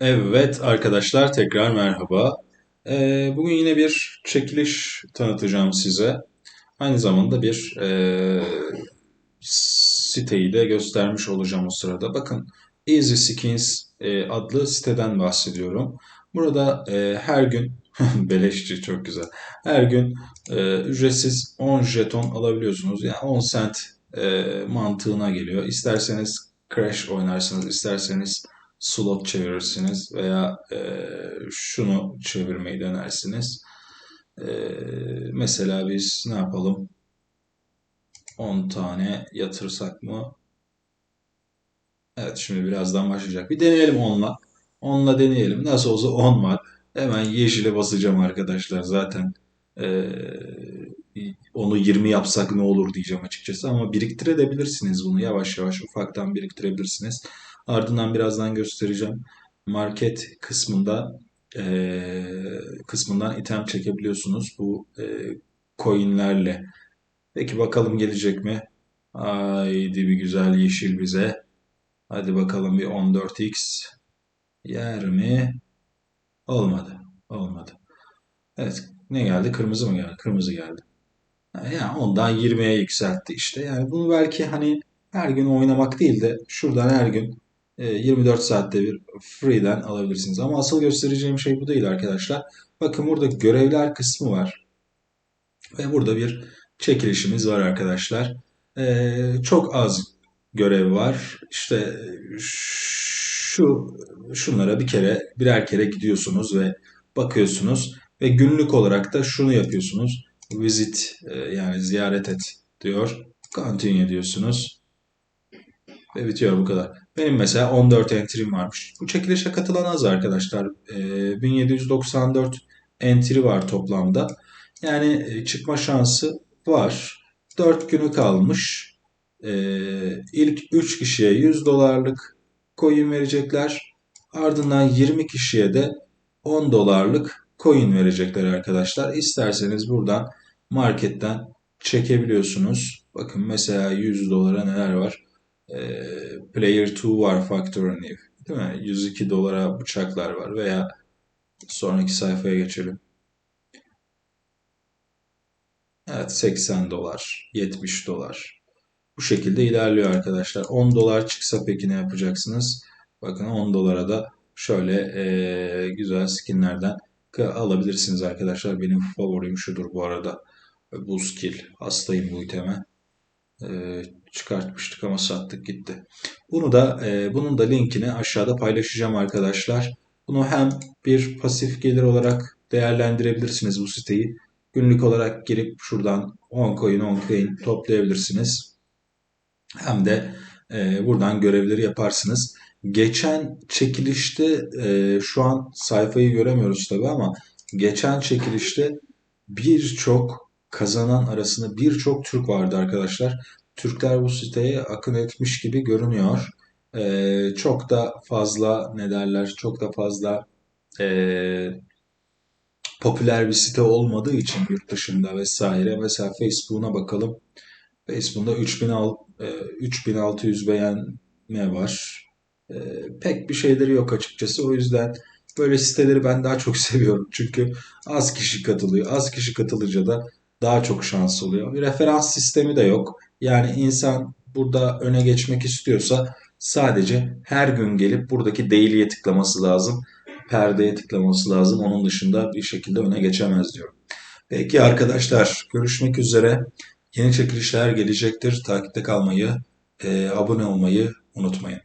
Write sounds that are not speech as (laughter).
Evet arkadaşlar tekrar merhaba. Ee, bugün yine bir çekiliş tanıtacağım size. Aynı zamanda bir e, siteyi de göstermiş olacağım o sırada. Bakın Easy Skins e, adlı siteden bahsediyorum. Burada e, her gün (laughs) beleşçi çok güzel. Her gün e, ücretsiz 10 jeton alabiliyorsunuz. Yani 10 cent e, mantığına geliyor. İsterseniz Crash oynarsınız, isterseniz slot çevirirsiniz veya e, şunu çevirmeyi denersiniz. E, mesela biz ne yapalım? 10 tane yatırsak mı? Evet şimdi birazdan başlayacak. Bir deneyelim 10'la. 10'la deneyelim. Nasıl olsa 10 var. Hemen yeşile basacağım arkadaşlar. Zaten e, onu 20 yapsak ne olur diyeceğim açıkçası. Ama biriktirebilirsiniz bunu. Yavaş yavaş ufaktan biriktirebilirsiniz. Ardından birazdan göstereceğim. Market kısmında e, kısmından item çekebiliyorsunuz bu e, coinlerle. Peki bakalım gelecek mi? Haydi bir güzel yeşil bize. Hadi bakalım bir 14x yer mi? Olmadı. Olmadı. Evet. Ne geldi? Kırmızı mı geldi? Kırmızı geldi. Yani ondan 20'ye yükseltti işte. Yani bunu belki hani her gün oynamak değil de şuradan her gün 24 saatte bir free'den alabilirsiniz. Ama asıl göstereceğim şey bu değil arkadaşlar. Bakın burada görevler kısmı var. Ve burada bir çekilişimiz var arkadaşlar. E, çok az görev var. İşte şu şunlara bir kere birer kere gidiyorsunuz ve bakıyorsunuz ve günlük olarak da şunu yapıyorsunuz. Visit e, yani ziyaret et diyor. Continue diyorsunuz. Ve bitiyor bu kadar. Benim mesela 14 entry'm varmış. Bu çekilişe katılan az arkadaşlar. E, 1794 entry var toplamda. Yani e, çıkma şansı var. 4 günü kalmış. E, ilk 3 kişiye 100 dolarlık coin verecekler. Ardından 20 kişiye de 10 dolarlık coin verecekler arkadaşlar. İsterseniz buradan marketten çekebiliyorsunuz. Bakın mesela 100 dolara neler var. E, Player 2 var Factor New. Değil mi? 102 dolara bıçaklar var veya sonraki sayfaya geçelim. Evet 80 dolar, 70 dolar. Bu şekilde ilerliyor arkadaşlar. 10 dolar çıksa peki ne yapacaksınız? Bakın 10 dolara da şöyle e, güzel skinlerden alabilirsiniz arkadaşlar. Benim favorim şudur bu arada. Bu skill. Hastayım bu iteme. E, çıkartmıştık ama sattık gitti. Bunu da e, bunun da linkini aşağıda paylaşacağım arkadaşlar. Bunu hem bir pasif gelir olarak değerlendirebilirsiniz bu siteyi. Günlük olarak girip şuradan 10 coin 10 coin toplayabilirsiniz. Hem de e, buradan görevleri yaparsınız. Geçen çekilişte e, şu an sayfayı göremiyoruz tabi ama geçen çekilişte birçok kazanan arasında birçok Türk vardı arkadaşlar. Türkler bu siteye akın etmiş gibi görünüyor. E, çok da fazla ne derler çok da fazla e, popüler bir site olmadığı için yurt dışında vesaire. Mesela Facebook'una bakalım. Facebook'ta 3600 beğenme var. E, pek bir şeyleri yok açıkçası. O yüzden böyle siteleri ben daha çok (laughs) seviyorum. Çünkü az kişi katılıyor. Az kişi katılınca da daha çok şans oluyor. Bir referans sistemi de yok. Yani insan burada öne geçmek istiyorsa sadece her gün gelip buradaki daily'ye tıklaması lazım. Perdeye tıklaması lazım. Onun dışında bir şekilde öne geçemez diyorum. Peki arkadaşlar görüşmek üzere. Yeni çekilişler gelecektir. Takipte kalmayı, e, abone olmayı unutmayın.